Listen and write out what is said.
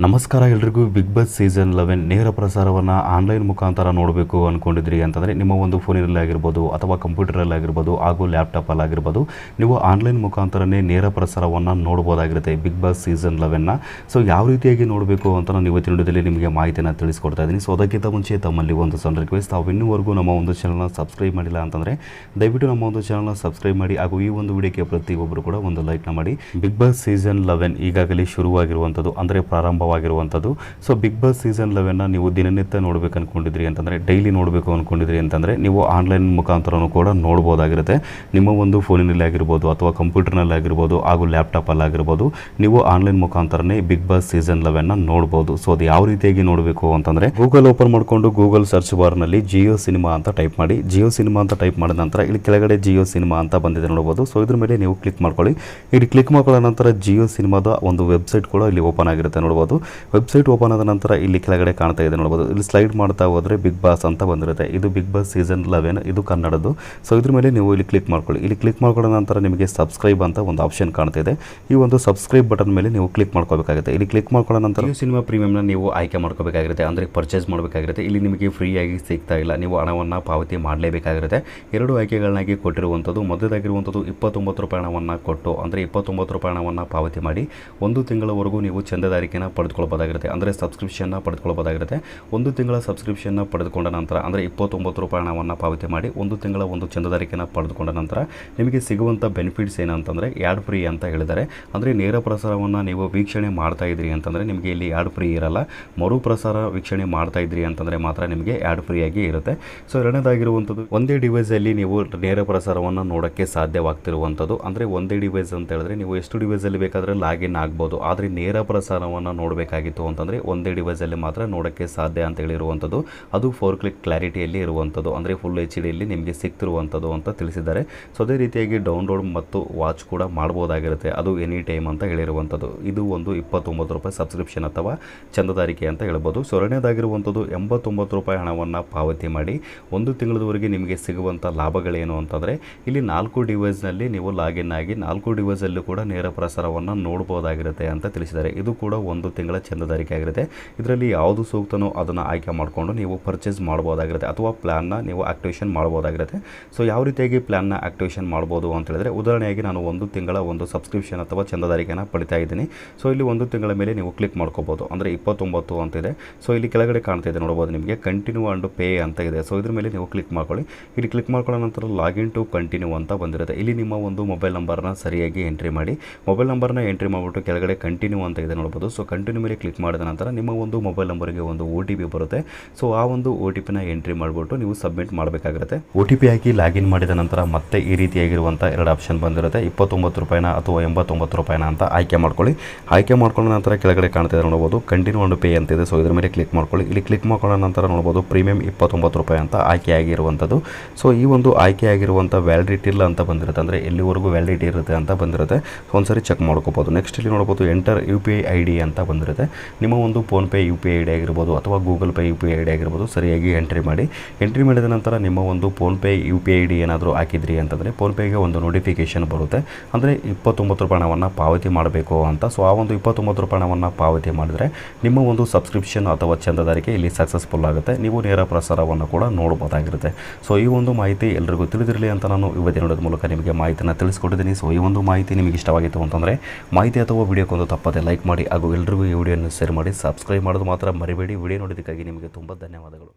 ನಮಸ್ಕಾರ ಎಲ್ರಿಗೂ big boss season eleven ನೇರ ಪ್ರಸಾರವನ್ನು ಆನ್ಲೈನ್ ಮುಖಾಂತರ ನೋಡಬೇಕು ಅಂದ್ಕೊಂಡಿದ್ರಿ ಅಂತಂದರೆ ನಿಮ್ಮ ಒಂದು ಫೋನಿನಲ್ಲಿ ಆಗಿರ್ಬೋದು ಅಥವಾ ಕಂಪ್ಯೂಟರಲ್ಲಿ ಆಗಿರ್ಬೋದು ಹಾಗೂ ಲ್ಯಾಪ್ಟಾಪಲ್ಲಿ ಆಗಿರ್ಬೋದು, ನೀವು ಆನ್ಲೈನ್ ಮುಖಾಂತರನೇ ನೇರ ಪ್ರಸಾರವನ್ನು ನೋಡ್ಬೋದಾಗಿರುತ್ತೆ ಬಿಗ್ ಬಾಸ್ ಸೀಸನ್ ಲೆವೆನ್ನ. ಸೊ ಯಾವ ರೀತಿಯಾಗಿ ನೋಡಬೇಕು ಅಂತ ನಾನು ಇವತ್ತಿನ ವಿಡಿಯೋದಲ್ಲಿ ನಿಮಗೆ ಮಾಹಿತಿಯನ್ನು ತಿಳಿಸ್ಕೊಡ್ತಾ ಇದ್ದೀನಿ. ಸೊ ಅದಕ್ಕಿಂತ ಮುಂಚೆ ತಮ್ಮಲ್ಲಿ ಒಂದು ಸಣ್ಣ ರಿಕ್ವೆಸ್ಟ್ ತಾವು ಇನ್ನೂವರೆಗೂ ನಮ್ಮ ಒಂದು ಚಾನಲ್ನ ಸಬ್ಸ್ಕ್ರೈಬ್ ಮಾಡಿಲ್ಲ ಅಂತಂದರೆ ದಯವಿಟ್ಟು ನಮ್ಮ ಒಂದು ಚಾನಲ್ನ ಸಬ್ಸ್ಕ್ರೈಬ್ ಮಾಡಿ ಹಾಗೂ ಈ ಒಂದು ವಿಡಿಯೋಕ್ಕೆ ಪ್ರತಿಯೊಬ್ಬರು ಕೂಡ ಒಂದು ಲೈಕ್ನ ಮಾಡಿ. ಬಿಗ್ ಬಾಸ್ ಸೀಸನ್ ಲೆವೆನ್ ಈಗಾಗಲೇ ಶುರುವಾಗಿರುವಂಥದ್ದು, ಅಂದರೆ ಪ್ರಾರಂಭವಾಗಿರುವಂಥದ್ದು. ಸೊ ಬಿಗ್ ಬಾಸ್ ಸೀಸನ್ ಲೆವೆನ್ನ ನೀವು ದಿನನಿತ್ಯ ನೋಡಬೇಕು ಅನ್ಕೊಂಡಿದ್ರಿ ಅಂತಂದರೆ ಡೈಲಿ ನೋಡಬೇಕು ಅಂದ್ಕೊಂಡಿದ್ರಿ ಅಂತಂದರೆ, ನೀವು ಆನ್ಲೈನ್ ಮುಖಾಂತರನೂ ಕೂಡ ನೋಡ್ಬೋದಾಗಿರುತ್ತೆ. ನಿಮ್ಮ ಒಂದು ಫೋನಿನಲ್ಲಿ ಆಗಿರ್ಬೋದು ಅಥವಾ ಕಂಪ್ಯೂಟರ್ನಲ್ಲಿ ಆಗಿರ್ಬೋದು ಹಾಗೂ ಲ್ಯಾಪ್ಟಾಪಲ್ಲಿ ಆಗಿರ್ಬೋದು, ನೀವು ಆನ್ಲೈನ್ ಮುಖಾಂತರನೇ ಬಿಗ್ ಬಾಸ್ ಸೀಸನ್ ಲೆವೆನ್ನ ನೋಡ್ಬೋದು. ಸೊ ಅದು ಯಾವ ರೀತಿಯಾಗಿ ನೋಡಬೇಕು ಅಂತಂದರೆ ಗೂಗಲ್ ಓಪನ್ ಮಾಡಿಕೊಂಡು ಗೂಗಲ್ ಸರ್ಚ್ ಬಾರ್ನಲ್ಲಿ ಜಿಯೋ ಸಿನಿಮಾ ಅಂತ ಟೈಪ್ ಮಾಡಿ. ಜಿಯೋ ಸಿನಿಮಾ ಅಂತ ಟೈಪ್ ಮಾಡಿದ ನಂತರ, ಇಲ್ಲಿ ಕೆಳಗಡೆ ಜಿಯೋ ಸಿನಿಮಾ ಅಂತ ಬಂದಿದೆ ನೋಡ್ಬೋದು. ಸೊ ಇದ್ರ ಮೇಲೆ ನೀವು ಕ್ಲಿಕ್ ಮಾಡ್ಕೊಳ್ಳಿ. ಇಲ್ಲಿ ಕ್ಲಿಕ್ ಮಾಡ್ಕೊಳ್ಳೋ ನಂತರ ಜಿಯೋ ಸಿನಿಮಾದ ಒಂದು ವೆಬ್ಸೈಟ್ ಕೂಡ ಇಲ್ಲಿ ಓಪನ್ ಆಗಿರುತ್ತೆ ನೋಡ್ಬೋದು. ವೆಬ್ಸೈಟ್ ಓಪನ್ ಆದ ನಂತರ ಇಲ್ಲಿ ಕೆಳಗಡೆ ಕಾಣ್ತಾ ಇದೆ ನೋಡ್ಬೋದು. ಇಲ್ಲಿ ಸ್ಲೈಡ್ ಮಾಡ್ತಾ ಹೋದರೆ ಬಿಗ್ ಬಾಸ್ ಅಂತ ಬಂದಿರುತ್ತೆ. ಇದು ಬಿಗ್ ಬಾಸ್ ಸೀಸನ್ ಲೆವೆನ್, ಇದು ಕನ್ನಡದ್ದು. ಸೊ, ಇದ್ರ ಮೇಲೆ ನೀವು ಇಲ್ಲಿ ಕ್ಲಿಕ್ ಮಾಡ್ಕೊಳ್ಳಿ. ಇಲ್ಲಿ ಕ್ಲಿಕ್ ಮಾಡ್ಕೊಳ್ಳೋ ನಂತರ ನಿಮಗೆ ಸಬ್ಸ್ಕ್ರೈಬ್ ಅಂತ ಒಂದು ಆಪ್ಷನ್ ಕಾಣ್ತಾ ಇದೆ. ಈ ಒಂದು ಸಬ್ಸ್ಕ್ರೈಬ್ ಬಟನ್ ಮೇಲೆ ನೀವು ಕ್ಲಿಕ್ ಮಾಡ್ಕೋಬೇಕಾಗುತ್ತೆ. ಇಲ್ಲಿ ಕ್ಲಿಕ್ ಮಾಡ್ಕೊಂಡ ನಂತರ ಸಿನಿಮಾ ಪ್ರೀಮಿಯಂನ ನೀವು ಆಯ್ಕೆ ಮಾಡ್ಕೋಬೇಕಾಗಿರುತ್ತೆ. ಅಂದರೆ ಪರ್ಚೇಸ್ ಮಾಡಬೇಕಾಗಿರುತ್ತೆ. ಇಲ್ಲಿ ನಿಮಗೆ ಫ್ರೀಯಾಗಿ ಸಿಗ್ತಾ ಇಲ್ಲ. ನೀವು ಹಣವನ್ನು ಪಾವತಿ ಮಾಡಲೇಬೇಕಾಗಿರುತ್ತೆ. ಎರಡು ಆಯ್ಕೆಗಳನ್ನಾಗಿ ಕೊಟ್ಟಿರುವಂಥದ್ದು. ಮೊದಲಾಗಿರುವಂಥದ್ದು ಇಪ್ಪತ್ತೊಂಬತ್ತು ರೂಪಾಯಿ ಹಣವನ್ನು ಕೊಟ್ಟು, ಅಂದರೆ ಇಪ್ಪತ್ತೊಂಬತ್ತು ರೂಪಾಯಿ ಹಣವನ್ನು ಪಾವತಿ ಮಾಡಿ, ಒಂದು ತಿಂಗಳವರೆಗೂ ನೀವು ಚಂದಾದಾರಿಕೆನ ಪಡೆದುಕೊಳ್ಬೋದಾಗಿರುತ್ತೆ ಅಂದರೆ ಸಬ್ಸ್ಕ್ರಿಪ್ಷನ್ನ ಪಡೆದುಕೊಳ್ಳಬಹುದಾಗಿರುತ್ತೆ. ಒಂದು ತಿಂಗಳ ಸಬ್ಸ್ಕ್ರಿಪ್ಷನ್ನ ಪಡೆದುಕೊಂಡ ನಂತರ, ಅಂದರೆ ಇಪ್ಪತ್ತೊಂಬತ್ತು ರೂಪಾಯಿ ಹಣವನ್ನು ಪಾವತಿ ಮಾಡಿ, ಒಂದು ತಿಂಗಳ ಒಂದು ಚಂದದಾರಿಕೆಯನ್ನು ಪಡೆದುಕೊಂಡ ನಂತರ ನಿಮಗೆ ಸಿಗುವಂಥ ಬೆನಿಫಿಟ್ಸ್ ಏನಂತಂದರೆ ಯಾಡ್ ಫ್ರೀ ಅಂತ ಹೇಳಿದ್ದಾರೆ. ಅಂದರೆ ನೇರ ಪ್ರಸಾರವನ್ನು ನೀವು ವೀಕ್ಷಣೆ ಮಾಡ್ತಾ ಇದ್ದೀರಿ ಅಂತಂದರೆ ನಿಮಗೆ ಇಲ್ಲಿ ಯಾಡ್ ಫ್ರೀ ಇರಲ್ಲ. ಮರು ಪ್ರಸಾರ ವೀಕ್ಷಣೆ ಮಾಡ್ತಾ ಇದ್ರಿ ಅಂತಂದರೆ ಮಾತ್ರ ನಿಮಗೆ ಆ್ಯಡ್ ಫ್ರೀಯಾಗಿ ಇರುತ್ತೆ. ಸೊ ಎರಡನೇದಾಗಿರುವಂಥದ್ದು, ಒಂದೇ ಡಿವೈಸಲ್ಲಿ ನೀವು ನೇರ ಪ್ರಸಾರವನ್ನು ನೋಡೋಕ್ಕೆ ಸಾಧ್ಯವಾಗ್ತಿರುವಂಥದ್ದು. ಅಂದರೆ ಒಂದೇ ಡಿವೈಸ್ ಅಂತ ಹೇಳಿದ್ರೆ ನೀವು ಎಷ್ಟು ಡಿವೈಸಲ್ಲಿ ಬೇಕಾದರೆ ಲಾಗಿನ್ ಆಗ್ಬೋದು. ಆದರೆ ನೇರ ಪ್ರಸಾರವನ್ನು ನೋಡಬೇಕಾಗಿತ್ತು ಅಂತಂದರೆ ಒಂದೇ ಡಿವೈಸಲ್ಲಿ ಮಾತ್ರ ನೋಡೋಕ್ಕೆ ಸಾಧ್ಯ ಅಂತ ಹೇಳಿರುವಂಥದ್ದು ಅದು ಫೋರ್ ಕ್ಲಿಕ್ ಕ್ಲಾರಿಟಿಯಲ್ಲಿ ಇರುವಂಥದ್ದು ಅಂದರೆ ಫುಲ್ ಎಚ್ ಡಿಯಲ್ಲಿ ನಿಮಗೆ ಸಿಗ್ತಿರುವಂಥದ್ದು ಅಂತ ತಿಳಿಸಿದ್ದಾರೆ. ಸೊ ಅದೇ ರೀತಿಯಾಗಿ ಡೌನ್ಲೋಡ್ ಮತ್ತು ವಾಚ್ ಕೂಡ ಮಾಡ್ಬೋದಾಗಿರುತ್ತೆ. ಅದು ಎನಿ ಟೈಮ್ ಅಂತ ಹೇಳಿರುವಂಥದ್ದು ಇದು ಒಂದು ಇಪ್ಪತ್ತೊಂಬತ್ತು ರೂಪಾಯಿ ಸಬ್ಸ್ಕ್ರಿಪ್ಷನ್ ಅಥವಾ ಚಂದದಾರಿಕೆ ಅಂತ ಹೇಳ್ಬೋದು. ಸೊ ಎರಡನೇದಾಗಿರುವಂಥದ್ದು ಎಂಬತ್ತೊಂಬತ್ತು ರೂಪಾಯಿ ಹಣವನ್ನು ಪಾವತಿ ಮಾಡಿ. ಒಂದು ತಿಂಗಳವರೆಗೆ ನಿಮಗೆ ಸಿಗುವಂಥ ಲಾಭಗಳೇನು ಅಂತಂದರೆ, ಇಲ್ಲಿ ನಾಲ್ಕು ಡಿವೈಸ್ನಲ್ಲಿ ನೀವು ಲಾಗಿನ್ ಆಗಿ ನಾಲ್ಕು ಡಿವೈಸಲ್ಲೂ ಕೂಡ ನೇರ ಪ್ರಸಾರವನ್ನು ನೋಡ್ಬೋದಾಗಿರುತ್ತೆ ಅಂತ ತಿಳಿಸಿದ್ದಾರೆ. ಇದು ಕೂಡ ಒಂದು ಚಂದದಾರಿಕೆ ಆಗಿರುತ್ತೆ. ಇದರಲ್ಲಿ ಯಾವುದು ಸೂಕ್ತನೋ ಅದನ್ನು ಆಯ್ಕೆ ಮಾಡಿಕೊಂಡು ನೀವು ಪರ್ಚೇಸ್ ಮಾಡ್ಬೋದಾಗಿರುತ್ತೆ ಅಥವಾ ಪ್ಲ್ಯಾನ್ನ ನೀವು ಆಕ್ಟಿವೇಷನ್ ಮಾಡ್ಬೋದಾಗಿರುತ್ತೆ. ಸೊ ಯಾವ ರೀತಿಯಾಗಿ ಪ್ಲ್ಯಾನ್ನ ಆಕ್ಟಿವೇಷನ್ ಮಾಡ್ಬೋದು ಅಂತ ಹೇಳಿದ್ರೆ, ಉದಾಹರಣೆಯಾಗಿ ನಾನು ಒಂದು ತಿಂಗಳ ಒಂದು ಸಬ್ಸ್ಕ್ರಿಪ್ಷನ್ ಅಥವಾ ಚಂದದಾರಿಕೆನ ಪಡಿತಾ ಇದ್ದೀನಿ. ಸೊ ಇಲ್ಲಿ ಒಂದು ತಿಂಗಳ ಮೇಲೆ ನೀವು ಕ್ಲಿಕ್ ಮಾಡ್ಕೋಬೋದು. ಅಂದರೆ ಇಪ್ಪತ್ತೊಂಬತ್ತು ಅಂತಿದೆ ಸೊ ಇಲ್ಲಿ ಕೆಳಗಡೆ ಕಾಣ್ತಾ ಇದೆ ನೋಡ್ಬೋದು ನಿಮಗೆ ಕಂಟಿನ್ಯೂ ಆ್ಯಂಡ್ ಪೇ ಅಂತ ಇದೆ. ಸೊ ಇದ್ರ ಮೇಲೆ ನೀವು ಕ್ಲಿಕ್ ಮಾಡ್ಕೊಳ್ಳಿ. ಇಲ್ಲಿ ಕ್ಲಿಕ್ ಮಾಡ್ಕೊಳ್ಳೋ ನಂತರ ಲಾಗಿನ್ ಟು ಕಂಟಿನ್ಯೂ ಅಂತ ಬಂದಿರುತ್ತೆ. ಇಲ್ಲಿ ನಿಮ್ಮ ಒಂದು ಮೊಬೈಲ್ ನಂಬರ್ನ ಸರಿಯಾಗಿ ಎಂಟ್ರಿ ಮಾಡಿ. ಮೊಬೈಲ್ ನಂಬರ್ನ ಎಂಟ್ರಿ ಮಾಡಿಬಿಟ್ಟು ಕೆಳಗಡೆ ಕಂಟಿನ್ಯೂ ಅಂತ ಇದೆ ನೋಡ್ಬೋದು. ಸೊ ಕಂಟಿನ್ಯೂ ಮೇಲೆ ಕ್ಲಿಕ್ ಮಾಡಿದ ನಂತರ ನಿಮ್ಮ ಒಂದು ಮೊಬೈಲ್ ನಂಬರ್ಗೆ ಒಂದು ಒ ಟಿ ಪಿ ಬರುತ್ತೆ. ಸೊ ಆ ಒಂದು ಒ ಟಿ ಪಿನ ಎಂಟ್ರಿ ಮಾಡಿಬಿಟ್ಟು ನೀವು ಸಬ್ಮಿಟ್ ಮಾಡಬೇಕಾಗುತ್ತೆ ಒ ಟಿ ಪಿ ಹಾಕಿ ಲಾಗಿನ್ ಮಾಡಿದ ನಂತರ ಮತ್ತೆ ಈ ರೀತಿಯಾಗಿರುವಂಥ ಎರಡು ಆಪ್ಷನ್ ಬಂದಿರುತ್ತೆ. ಇಪ್ಪತ್ತೊಂಬತ್ತು ರೂಪಾಯಿನ ಅಥವಾ ಎಂಬತ್ತೊಂಬತ್ತು ರೂಪಾಯಿನ ಅಂತ ಆಯ್ಕೆ ಮಾಡ್ಕೊಳ್ಳಿ. ಆಯ್ಕೆ ಮಾಡ್ಕೊಂಡ ನಂತರ ಕೆಳಗಡೆ ಕಾಣ್ತಿದ್ರೆ ನೋಡ್ಬೋದು. ಕಂಟಿನ್ಯೂ ಒಂದು ಪೇ ಅಂತಿದೆ. ಸೊ ಇದ್ರ ಮೇಲೆ ಕ್ಲಿಕ್ ಮಾಡ್ಕೊಳ್ಳಿ. ಇಲ್ಲಿ ಕ್ಲಿಕ್ ಮಾಡ್ಕೊಂಡ ನಂತರ ನೋಡ್ಬೋದು ಪ್ರೀಮಿಯಂ ಇಪ್ಪತ್ತೊಂಬತ್ತು ರೂಪಾಯಿ ಅಂತ ಆಯ್ಕೆ ಆಗಿರುವಂಥದ್ದು. ಸೊ ಈ ಒಂದು ಆಯ್ಕೆ ಆಗಿರುವಂಥ ವ್ಯಾಲಿಡಿಟಿ ಇಲ್ಲ ಅಂತ ಬಂದಿರುತ್ತೆ. ಅಂದರೆ ಎಲ್ಲಿವರೆಗೂ ವ್ಯಾಲಿಡಿಟಿ ಇರುತ್ತೆ ಅಂತ ಬಂದಿರುತ್ತೆ. ಒಂದ್ಸರಿ ಚೆಕ್ ಮಾಡ್ಕೋಬೋದು. ನೆಕ್ಸ್ಟ್ ಇಲ್ಲಿ ನೋಡ್ಬೋದು ಎಂಟರ್ ಯು ಪಿ ಐ ಅಂತ ಬಂದಿರುತ್ತೆ. ನಿಮ್ಮ ಒಂದು PhonePe U P I D ಆಗಿರ್ಬೋದು ಅಥವಾ Google Pay, U P I D ಆಗಿರ್ಬೋದು ಸರಿಯಾಗಿ ಎಂಟ್ರಿ ಮಾಡಿ. ಎಂಟ್ರಿ ಮಾಡಿದ ನಂತರ ನಿಮ್ಮ ಒಂದು PhonePe U P I D ಏನಾದರೂ ಹಾಕಿದ್ರಿ ಅಂತಂದರೆ ಫೋನ್ಪೇಗೆ ಒಂದು ನೋಟಿಫಿಕೇಷನ್ ಬರುತ್ತೆ. ಅಂದರೆ ಇಪ್ಪತ್ತೊಂಬತ್ತು ರೂಪಾಯಿ ಹಣವನ್ನು ಪಾವತಿ ಮಾಡಬೇಕು ಅಂತ. ಸೊ, ಆ ಒಂದು ಇಪ್ಪತ್ತೊಂಬತ್ತು ರೂಪಾಯಿ ಹಣವನ್ನು ಪಾವತಿ ಮಾಡಿದರೆ ನಿಮ್ಮ ಒಂದು ಸಬ್ಸ್ಕ್ರಿಪ್ಷನ್ ಅಥವಾ ಚಂದದಾರಿಕೆ ಇಲ್ಲಿ ಸಕ್ಸಸ್ಫುಲ್ ಆಗುತ್ತೆ. ನೀವು ನೇರ ಪ್ರಸಾರವನ್ನು ಕೂಡ ನೋಡ್ಬೋದಾಗಿರುತ್ತೆ. ಸೊ, ಈ ಒಂದು ಮಾಹಿತಿ ಎಲ್ರಿಗೂ ತಿಳಿದಿರಲಿ ಅಂತ ನಾನು ಇವತ್ತಿನ ನೋಡೋದ ಮೂಲಕ ನಿಮಗೆ ಮಾಹಿತಿಯನ್ನು ತಿಳಿಸ್ಕೊಟ್ಟಿದ್ದೀನಿ. ಸೊ, ಈ ಒಂದು ಮಾಹಿತಿ ನಿಮಗೆ ಇಷ್ಟವಾಗಿತ್ತು ಅಂತಂದರೆ ಮಾಹಿತಿ ಅಥವಾ ವಿಡಿಯೋಕ್ಕೊಂದು ತಪ್ಪದೆ ಲೈಕ್ ಮಾಡಿ. ಹಾಗೂ ಎಲ್ರಿಗೂ ಈ ವಿಡಿಯೋನ ಶೇರ್ ಮಾಡಿ ಸಬ್ಸ್ಕ್ರೈಬ್ ಮಾಡೋದು ಮಾತ್ರ ಮರಿಬೇಡಿ. ವಿಡಿಯೋ ನೋಡೋದಕ್ಕಾಗಿ ನಿಮಗೆ ತುಂಬ ಧನ್ಯವಾದಗಳು.